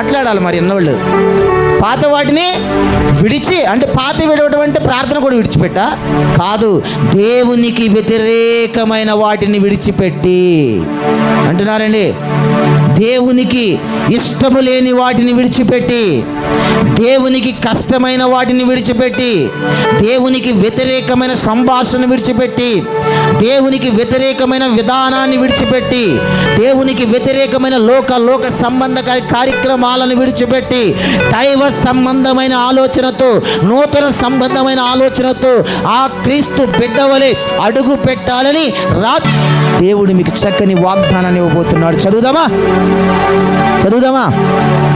మాట్లాడాలి మరి ఎన్నోళ్ళు. పాత వాటిని విడిచి అంటే పాత విడవటం అంటే ప్రార్థన కూడా విడిచిపెట్ట? కాదు దేవునికి వ్యతిరేకమైన వాటిని విడిచిపెట్టి. అంటున్నారండి. దేవునికి ఇష్టము లేని వాటిని విడిచిపెట్టి దేవునికి కష్టమైన వాటిని విడిచిపెట్టి దేవునికి వ్యతిరేకమైన సంభాషణ విడిచిపెట్టి దేవునికి వ్యతిరేకమైన విధానాన్ని విడిచిపెట్టి దేవునికి వ్యతిరేకమైన లోక లోక సంబంధ కార్యక్రమాలను విడిచిపెట్టి దైవ సంబంధమైన ఆలోచనతో నూతన సంబంధమైన ఆలోచనతో ఆ క్రీస్తు బిడ్డవలే అడుగు పెట్టాలని రా దేవుడు మీకు చక్కని వాగ్దానాన్ని ఇవ్వబోతున్నాడు. చదువుదామా? చదువుదామా?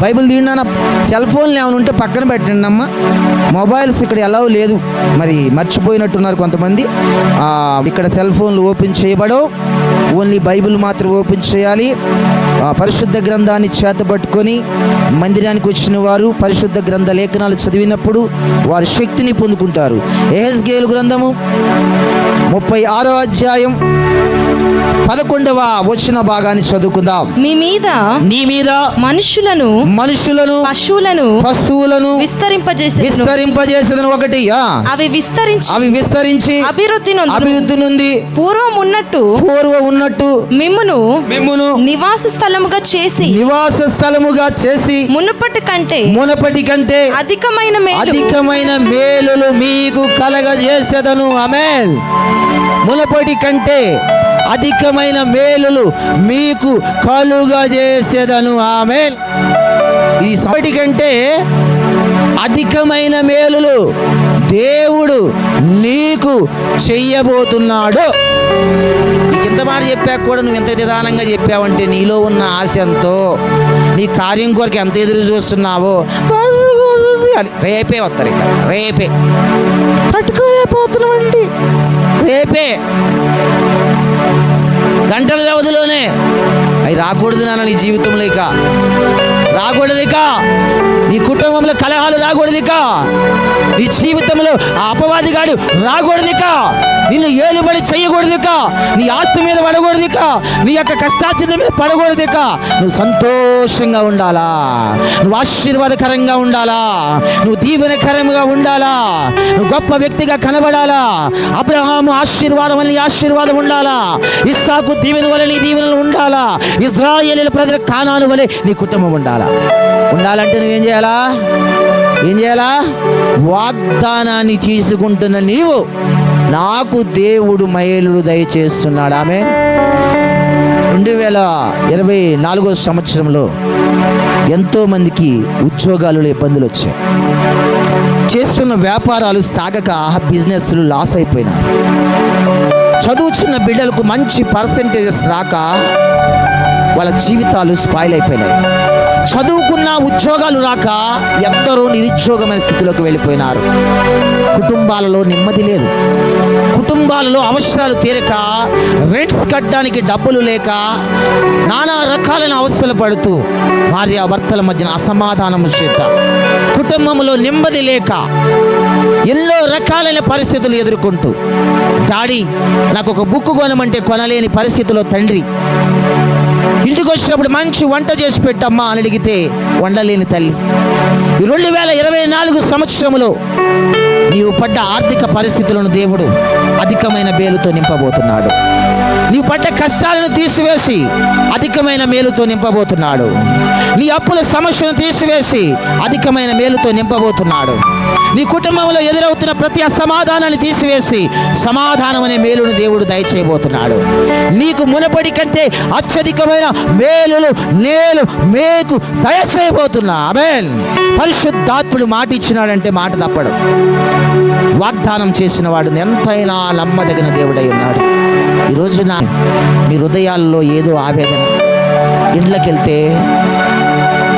బైబిల్ తీయన్నా సెల్ ఫోన్లు ఏమైనా ఉంటే పక్కన పెట్టండి అమ్మా. మొబైల్స్ ఇక్కడ ఎలా లేదు. మరి మర్చిపోయినట్టున్నారు కొంతమంది. ఇక్కడ సెల్ ఫోన్లు ఓపెన్ చేయబడవు. ఓన్లీ బైబిల్ మాత్రం ఓపెన్ చేయాలి ఆ, పరిశుద్ధ గ్రంథాన్ని చేతపట్టుకొని మందిరానికి వచ్చిన వారు పరిశుద్ధ గ్రంథ లేఖనాలు చదివినప్పుడు వారి శక్తిని పొందుకుంటారు ఎహెస్గేలు గ్రంథము ముప్పై ఆరో అధ్యాయం పదకొండవ వచ్చిన భాగాన్ని చదువుకుందాం మీ మీద నీ మీద మనుషులను మనుషులను పశువులను పశువులను విస్తరింపజేసే విస్తరింపజేసేదని ఒకటి. అవి విస్తరించి అవి విస్తరించి అభివృద్ధి. అభివృద్ధి నుండి పూర్వం ఉన్నట్టు పూర్వం ఉన్నట్టు మిమ్మును మిమ్మును నివాస స్థలముగా చేసి నివాస స్థలముగా చేసి మునుపటి కంటే మునపటి కంటే అధికమైన అధికమైన మేలులు మీకు కలగజేసేదను. ఆమేన్. మునపటి కంటే అధికమైన మేలులు మీకు కలుగజేసేదను ఆమేన్. ఈ సమటి కంటే అధికమైన మేలులు దేవుడు నీకు చెయ్యబోతున్నాడు. నీకు ఇంత మాట చెప్పాక కూడా నువ్వు ఎంత నిదానంగా చెప్పావంటే నీలో ఉన్న ఆశ ఎంతో. నీ కార్యం కొరకు ఎంత ఎదురు చూస్తున్నావో. రేపే వస్తారు ఇక. రేపే. పట్టుకోలేకపోతున్నామండి. రేపే. గంటల వ్యవధిలోనే. అవి రాకూడదు నాన్న నీ జీవితంలో ఇక. రాకూడదు ఇక. నీ కుటుంబంలో కలహాలు రాకూడదు ఇక నీ జీవితంలో ఆ అపవాదిగాడు రాకూడదు ఇక నిన్ను ఏలుబడి చేయకూడదు ఇక నీ ఆస్తి మీద పడకూడదు ఇక నీ యొక్క కష్టార్జిత మీద పడకూడదు ఇక నువ్వు సంతోషంగా ఉండాలా. నువ్వు ఆశీర్వాదకరంగా ఉండాలా. నువ్వు దీవెనకరంగా ఉండాలా. నువ్వు గొప్ప వ్యక్తిగా కనబడాలా. అబ్రహాము ఆశీర్వాదం వల్ల నీ ఆశీర్వాదం ఉండాలా. ఇస్సాకు దీవెన వల్ల నీ దీవెనలు ఉండాలా. ఇజ్రాయేలీల ప్రజల కానాను వలె నీ కుటుంబం ఉండాలా. ఉండాలంటే నువ్వేం చేయాలి? ఏం చేయాలా? వాగ్దానాన్ని తీసుకుంటున్న నీవు నాకు దేవుడు మహిళలు దయచేస్తున్నాడు. ఆమె రెండు వేల ఇరవై నాలుగో సంవత్సరంలో ఎంతోమందికి ఉద్యోగాలు ఇబ్బందులు వచ్చాయి. చేస్తున్న వ్యాపారాలు సాగక బిజినెస్లు లాస్ అయిపోయినాయి. చదువుచున్న బిడ్డలకు మంచి పర్సంటేజెస్ రాక వాళ్ళ జీవితాలు స్పాయిల్ అయిపోయినాయి. చదువుకున్న ఉద్యోగాలు రాక ఎందరో నిరుద్యోగమైన స్థితిలోకి వెళ్ళిపోయినారు. కుటుంబాలలో నెమ్మది లేదు. కుటుంబాలలో అవసరాలు తీరక రెంట్స్ కట్టడానికి డబ్బులు లేక నానా రకాలైన అవస్థలు పడుతూ భార్య భర్తల మధ్యన అసమాధానము చేత కుటుంబంలో నెమ్మది లేక ఎన్నో రకాలైన పరిస్థితులు ఎదుర్కొంటూ డాడీ నాకు ఒక బుక్ కొనమంటే కొనలేని పరిస్థితిలో తండ్రి ఇంటికి వచ్చినప్పుడు మంచి వంట చేసి పెట్టమ్మా అని అడిగితే వండలేని తల్లి ఈ రెండు వేల ఇరవై నాలుగు సంవత్సరంలో నీవు పడ్డ ఆర్థిక పరిస్థితులను దేవుడు అధికమైన బేలుతో నింపబోతున్నాడు. నీ పడ్డ కష్టాలను తీసివేసి అధికమైన మేలుతో నింపబోతున్నాడు. నీ అప్పుల సమస్యను తీసివేసి అధికమైన మేలుతో నింపబోతున్నాడు. నీ కుటుంబంలో ఎదురవుతున్న ప్రతి అసమాధానాన్ని తీసివేసి సమాధానం అనే మేలును దేవుడు దయచేయబోతున్నాడు. నీకు మునపడి కంటే అత్యధికమైన మేలులు నేలు మేకు దయచేయబోతున్నా. అమెన్ పరిశుద్ధాత్ముడు మాట ఇచ్చినాడంటే మాట తప్పడు. వాగ్దానం చేసిన వాడు ఎంతైనా నమ్మదగిన దేవుడై ఉన్నాడు. ఈరోజు నా మీ హృదయాల్లో ఏదో ఆవేదన. ఇండ్లకి వెళ్తే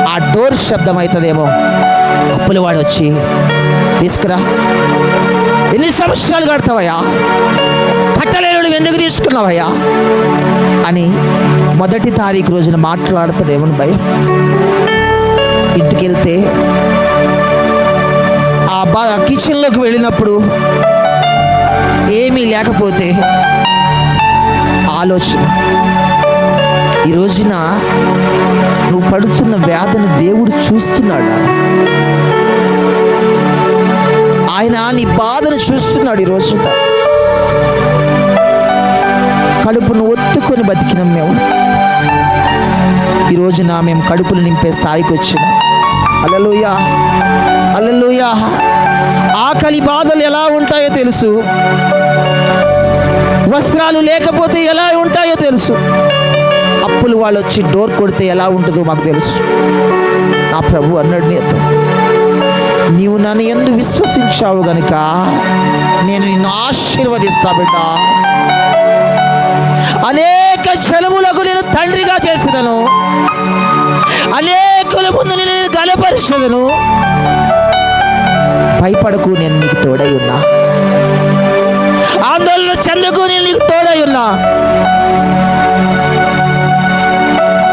ఆ డోర్ శబ్దం అవుతుందేమో అప్పుల వాడు వచ్చి తీసుకురా. ఎన్ని సంవత్సరాలు కడతావయ్యా కట్టలేనుడు ఎందుకు తీసుకున్నావయ్యా? అని మొదటి తారీఖు రోజున మాట్లాడతాడేమని భయం. ఇంటికి వెళ్తే ఆ బా కిచెన్లోకి వెళ్ళినప్పుడు ఏమీ లేకపోతే ఆలోచన. ఈ రోజున నువ్వు పడుతున్న వ్యాధను దేవుడు చూస్తున్నాడు? ఆయన నీ బాధను చూస్తున్నాడు ఈ రోజున. కడుపును ఒత్తుకొని బతికినాం మేము. ఈ రోజున మేము కడుపులు నింపే స్థాయికి వచ్చిన. అలలుయా అలలుయా ఆకలి బాధలు ఎలా ఉంటాయో తెలుసు. వస్త్రాలు లేకపోతే ఎలా ఉంటాయో తెలుసు. అప్పులు వాళ్ళు వచ్చి డోర్ కొడితే ఎలా ఉంటుందో మాకు తెలుసు. నా ప్రభు అన్నాడు నీతో నీవు నన్ను ఎందు విశ్వసించావు గనుక నేను నిన్ను ఆశీర్వదిస్తా బిడ్డ. అనేక జనములకు నేను తండ్రిగా చేసినను. అనేకుల ముందు నేను గలపరిచదను భయపడకు నేను నీకు తోడై ఉన్నా. చెందకు నేను నీకు తోడై ఉన్నా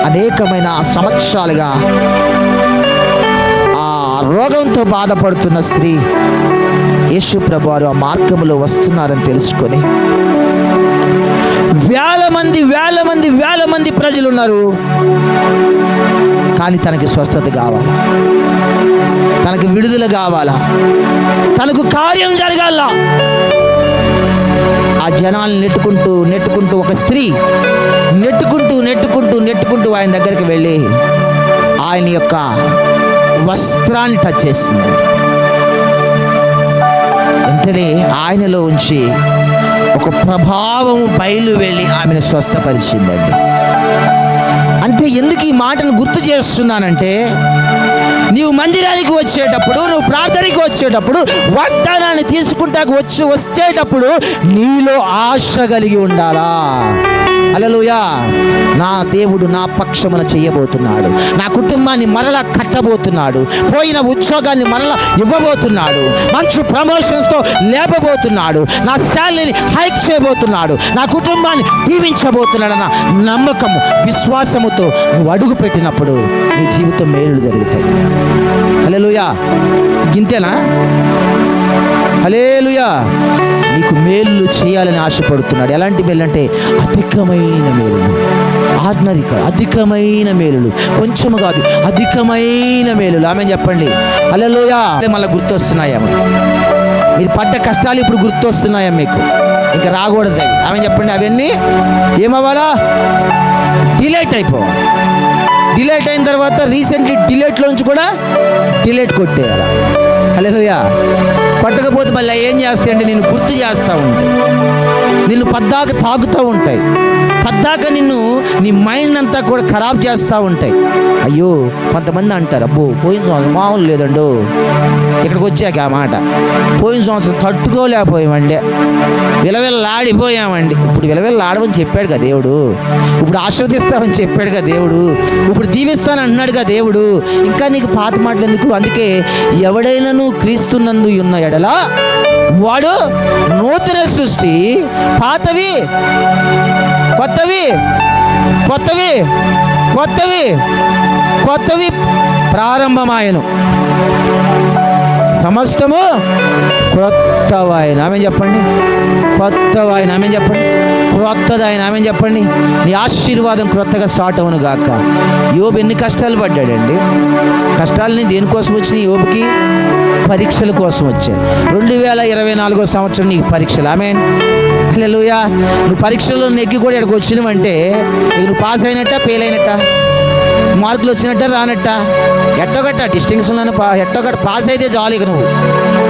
అనేకమైన సంవత్సరాలుగా ఆ రోగంతో బాధపడుతున్న స్త్రీ యేసు ప్రభు వారు ఆ మార్గంలో వస్తున్నారని తెలుసుకొని వేల మంది వేల మంది వేల మంది ప్రజలు ఉన్నారు కానీ తనకి స్వస్థత కావాలా? తనకు విడుదల కావాలా? తనకు కార్యం జరగాల? ఆ జనాలను నెట్టుకుంటూ నెట్టుకుంటూ ఒక స్త్రీ నెట్టుకుంటూ నెట్టుకుంటూ నెట్టుకుంటూ ఆయన దగ్గరికి వెళ్ళి ఆయన యొక్క వస్త్రాన్ని టచ్ చేసింది. వెంటనే ఆయనలో ఉంచి ఒక ప్రభావం బయలు వెళ్ళి ఆమెను స్వస్థపరిచిందండి. అంటే ఎందుకు ఈ మాటను గుర్తు చేస్తున్నానంటే నీవు మందిరానికి వచ్చేటప్పుడు నువ్వు ప్రార్థనకి వచ్చేటప్పుడు వాగ్దానాన్ని తీసుకుంటాకు వచ్చి వచ్చేటప్పుడు నీలో ఆశ కలిగి ఉండాలా? అలలుయా నా దేవుడు నా పక్షమున చేయబోతున్నాడు. నా కుటుంబాన్ని మరలా కట్టబోతున్నాడు. పోయిన ఉద్యోగాన్ని మరలా ఇవ్వబోతున్నాడు. మంచి ప్రమోషన్స్తో లేపబోతున్నాడు. నా శాలరీని హైక్ చేయబోతున్నాడు. నా కుటుంబాన్ని దీవించబోతున్నాడన్న నమ్మకము విశ్వాసముతో నువ్వు అడుగు పెట్టినప్పుడు నీ జీవితం మేలులు జరుగుతాయి. అలలుయా గింతేనా? అలేలుయా నీకు మేలు చేయాలని ఆశపడుతున్నాడు. ఎలాంటి మేలు అంటే అధికమైన మేలులు. ఆర్డినరీ కాదు అధికమైన మేలులు. కొంచెము కాదు అధికమైన మేలులు. ఆమె చెప్పండి. అలలోయా మళ్ళీ గుర్తొస్తున్నాయేమో మీరు పడ్డ కష్టాలు ఇప్పుడు గుర్తొస్తున్నాయా మీకు? ఇంకా రాకూడదు ఆమె చెప్పండి అవన్నీ. ఏమవ్వాలా? డిలేట్ అయిపోవాలి. డిలేట్ అయిన తర్వాత రీసెంట్లీ డిలేట్లోంచి కూడా డిలేట్ కొట్టేయాలి. హలో పట్టకపోతే మళ్ళీ ఏం చేస్తాయంటే నేను గుర్తు చేస్తూ ఉంటాను నిన్ను పద్దాక తాగుతూ ఉంటాయి. పద్దాక నిన్ను నీ మైండ్ అంతా కూడా ఖరాబ్ చేస్తూ ఉంటాయి. అయ్యో కొంతమంది అంటారు అబ్బో పోయిన సంవత్సరం మామూలు లేదండు. ఇక్కడికి వచ్చాక ఆ మాట పోయిన సంవత్సరం తట్టుకోలేకపోయామండి. విలవిల్లాడిపోయామండి. ఇప్పుడు విలవిల్లాడమని చెప్పాడు కదా దేవుడు. ఇప్పుడు ఆశీర్వదిస్తామని చెప్పాడు కదా దేవుడు. ఇప్పుడు దీవిస్తాను అంటున్నాడుగా దేవుడు. ఇంకా నీకు పాత మాటలు ఎందుకు? అందుకే ఎవడైనాను క్రీస్తున్నందు ఉన్న ఎడలా వాడు నూతన సృష్టి పాతవి కొత్తవి కొత్తవి కొత్తవి కొత్తవి ప్రారంభమాయను. సమస్తము క్రొత్తవాయన. ఆమె చెప్పండి? కొత్తవాయన ఆమె చెప్పండి? క్రొత్తదాయన. ఆమె చెప్పండి? నీ ఆశీర్వాదం క్రొత్తగా స్టార్ట్ అవును గాక. యోబు ఎన్ని కష్టాలు పడ్డాడండి? కష్టాలని దేనికోసం వచ్చినాయి? యోబుకి పరీక్షల కోసం వచ్చాయి. రెండు వేల ఇరవై నాలుగో సంవత్సరం నీకు పరీక్షలు. ఆమె హల్లెలూయా. నువ్వు పరీక్షలో నెగ్గి కూడా ఇక్కడికి వచ్చినవంటే నువ్వు పాస్ అయినట్ట ఫెయిల్ అయినట్ట? మార్కులు వచ్చినట్ట రానట్ట? ఎట్టగట్ట డిస్టింక్షన్లను పా ఎట్టగట్ట పాస్ అయితే జాలి ఇక నువ్వు.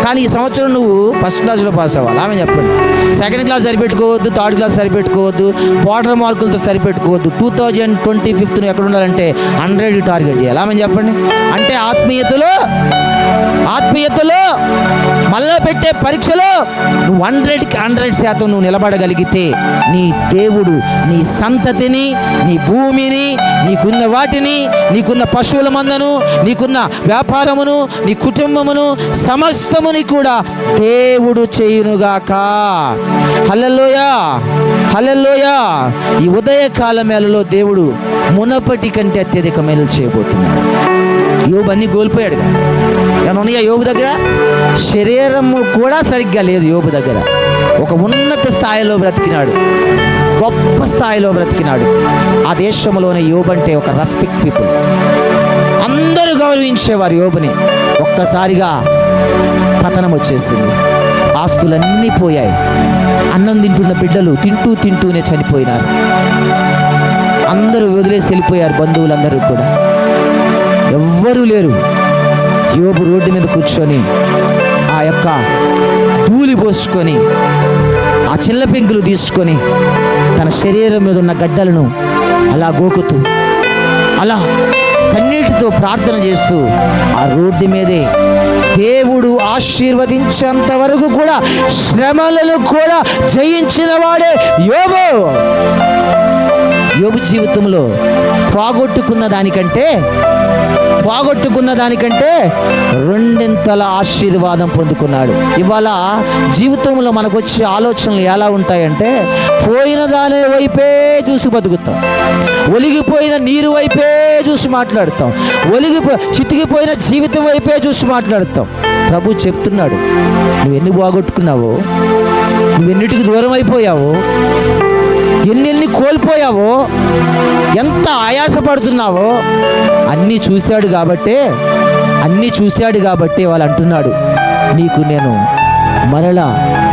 కానీ ఈ సంవత్సరం నువ్వు ఫస్ట్ క్లాస్లో పాస్ అవ్వాలి. ఆమె చెప్పండి. సెకండ్ క్లాస్ సరిపెట్టుకోవద్దు థర్డ్ క్లాస్ సరిపెట్టుకోవద్దు బార్డర్ మార్కులతో సరిపెట్టుకోవద్దు. టూ థౌజండ్ ట్వంటీ ఫిఫ్త్ ఎక్కడ ఉండాలంటే హండ్రెడ్ టార్గెట్ చేయాలి. ఆమె చెప్పండి. అంటే ఆత్మీయతలో ఆత్మీయతలో మళ్ళా పెట్టే పరీక్షలో నువ్వు హండ్రెడ్కి హండ్రెడ్ శాతం నువ్వు నిలబడగలిగితే నీ దేవుడు నీ సంతతిని నీ భూమిని నీకున్న వాటిని నీకున్న పశువుల మందను నీకున్న వ్యాపారమును నీ కుటుంబమును సమస్తముని కూడా దేవుడు చేయునుగాక. హల్లెలూయ హల్లెలూయ. ఈ ఉదయకాల మేలలో దేవుడు మునపటి కంటే అత్యధిక మేలు చేయబోతున్నాడు. యోబు అన్నీ కోల్పోయాడుగా. ఏమైనా ఉన్నాయా యోబు దగ్గర? శరీరము కూడా సరిగ్గా లేదు యోబు దగ్గర. ఒక ఉన్నత స్థాయిలో బ్రతికినాడు. గొప్ప స్థాయిలో బ్రతికినాడు. ఆ దేశంలోనే యోబు అంటే ఒక రెస్పెక్ట్ పీపుల్. అందరూ గౌరవించేవారు యోబుని. ఒక్కసారిగా పతనం వచ్చేసింది. ఆస్తులన్నీ పోయాయి. అన్నం తింటున్న బిడ్డలు తింటూ తింటూనే చనిపోయినారు. అందరూ వదిలేసి వెళ్ళిపోయారు బంధువులందరూ కూడా. ఎవ్వరూ లేరు. యోబు రోడ్డు మీద కూర్చొని ఆ యొక్క ధూళి పోసుకొని ఆ చిల్ల పెంకులు తీసుకొని తన శరీరం మీద ఉన్న గడ్డలను అలా గోకుతూ అలా కన్నీటితో ప్రార్థన చేస్తూ ఆ రోడ్డు మీదే దేవుడు ఆశీర్వదించేంత వరకు కూడా శ్రమలను కూడా జయించిన వాడే యోబు. యోబు జీవితంలో పోగొట్టుకున్న దానికంటే పోగొట్టుకున్న దానికంటే రెండింతల ఆశీర్వాదం పొందుకున్నాడు. ఇవాళ జీవితంలో మనకు వచ్చే ఆలోచనలు ఎలా ఉంటాయంటే పోయిన దాని వైపే చూసి బతుకుతాం. ఒలిగిపోయిన నీరు వైపే చూసి మాట్లాడతాం. ఒలిగిపో చితికిపోయిన జీవితం వైపే చూసి మాట్లాడతాం. ప్రభు చెప్తున్నాడు నువ్వు ఎన్ని పోగొట్టుకున్నావో నువ్వెన్నిటికి దూరం అయిపోయావో ఎన్ని ఎన్ని కోల్పోయావో? ఎంత ఆయాసపడుతున్నావో? అన్నీ చూశాడు కాబట్టే అన్నీ చూశాడు కాబట్టే వాళ్ళు అంటున్నాడు నీకు నేను మరలా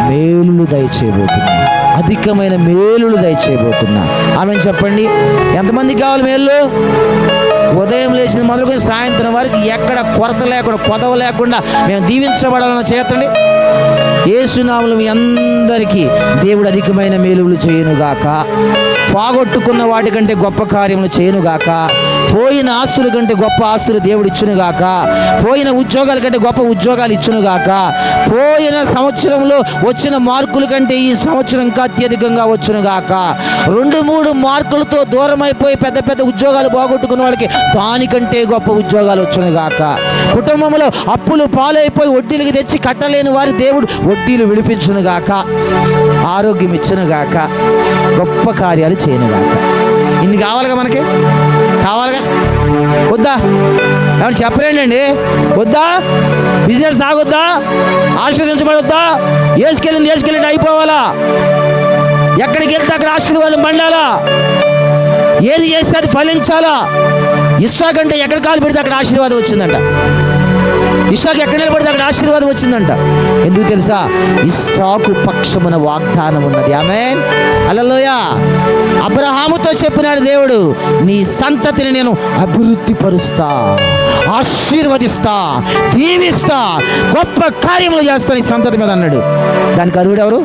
మేలులు దయచేయబోతున్నా అధికమైన మేలులు దయచేయబోతున్నా. ఆమె చెప్పండి? ఎంతమందికి కావాలి మేలు? ఉదయం లేచిన మొదలుకొని సాయంత్రం వరకు ఎక్కడ కొరత లేకుండా కొదవ లేకుండా మేము దీవించబడాలని చేతండి. ఏసునాములు మీ అందరికీ దేవుడు అధికమైన మేలులు చేయనుగాక. పోగొట్టుకున్న వాటికంటే గొప్ప కార్యములు చేయనుగాక. పోయిన ఆస్తుల కంటే గొప్ప ఆస్తులు దేవుడు ఇచ్చునుగాక. పోయిన ఉద్యోగాల కంటే గొప్ప ఉద్యోగాలు ఇచ్చునుగాక. పోయిన సంవత్సరంలో వచ్చిన మార్కుల కంటే ఈ సంవత్సరం ఇంకా అత్యధికంగా వచ్చునుగాక. రెండు మూడు మార్కులతో దూరం అయిపోయి పెద్ద పెద్ద ఉద్యోగాలు పోగొట్టుకున్న వాళ్ళకి దానికంటే గొప్ప ఉద్యోగాలు వచ్చునుగాక. కుటుంబంలో అప్పులు పాలైపోయి వడ్డీలకు తెచ్చి కట్టలేని వారి దేవుడు వడ్డీలు విడిపించునుగాక ఆరోగ్యం ఇచ్చునుగాక గొప్ప కార్యాలు చేయనుగాక. ఇన్ని కావాలిగా మనకి? కావాలిగా? వద్దా? ఏమన్నా చెప్పలేండి? వద్దా? బిజినెస్ సాగొద్దా ఆశీర్వదించబడొద్దా వేసుకెళ్ళింది వేసుకెళ్ళింది అయిపోవాలా? ఎక్కడికి వెళ్తే అక్కడ ఆశీర్వాదం పండాలా ఏది చేస్తే అది ఫలించాలా? ఇస్సాకంటే ఎక్కడ కాలు పెడితే అక్కడ ఆశీర్వాదం వచ్చిందంట. ఇస్సాకు ఎక్కడ నిలబడితే అక్కడ ఆశీర్వాదం వచ్చిందంట. ఎందుకు తెలుసా? ఇస్సాకు పక్షమున వాగ్దానం ఉన్నది. ఆమె అలలోయ అబ్రహాముతో చెప్పినాడు దేవుడు నీ సంతతిని నేను అభివృద్ధి పరుస్తా ఆశీర్వదిస్తా దీవిస్తా గొప్ప కార్యములు చేస్తా నీ సంతతి మీద అన్నాడు. దానికి అరువుడు ఎవరు?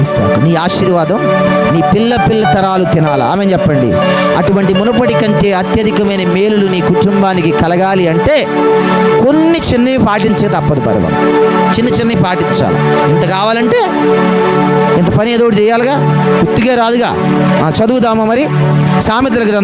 ఇస్సాకు. నీ ఆశీర్వాదం నీ పిల్ల పిల్ల తరాలు తినాలి? ఆమె చెప్పండి. అటువంటి మునుపటి కంటే అత్యధికమైన మేలులు నీ కుటుంబానికి కలగాలి అంటే కొన్ని చిన్నవి పాటించే తప్పదు పర్వం చిన్న చిన్నవి పాటించాలి. ఇంత కావాలంటే ఇంత పని ఏదో చేయాలిగా? ఉత్తిగా రాదుగా? ఆ, చదువుదామా మరి? సామెతల గ్రంథం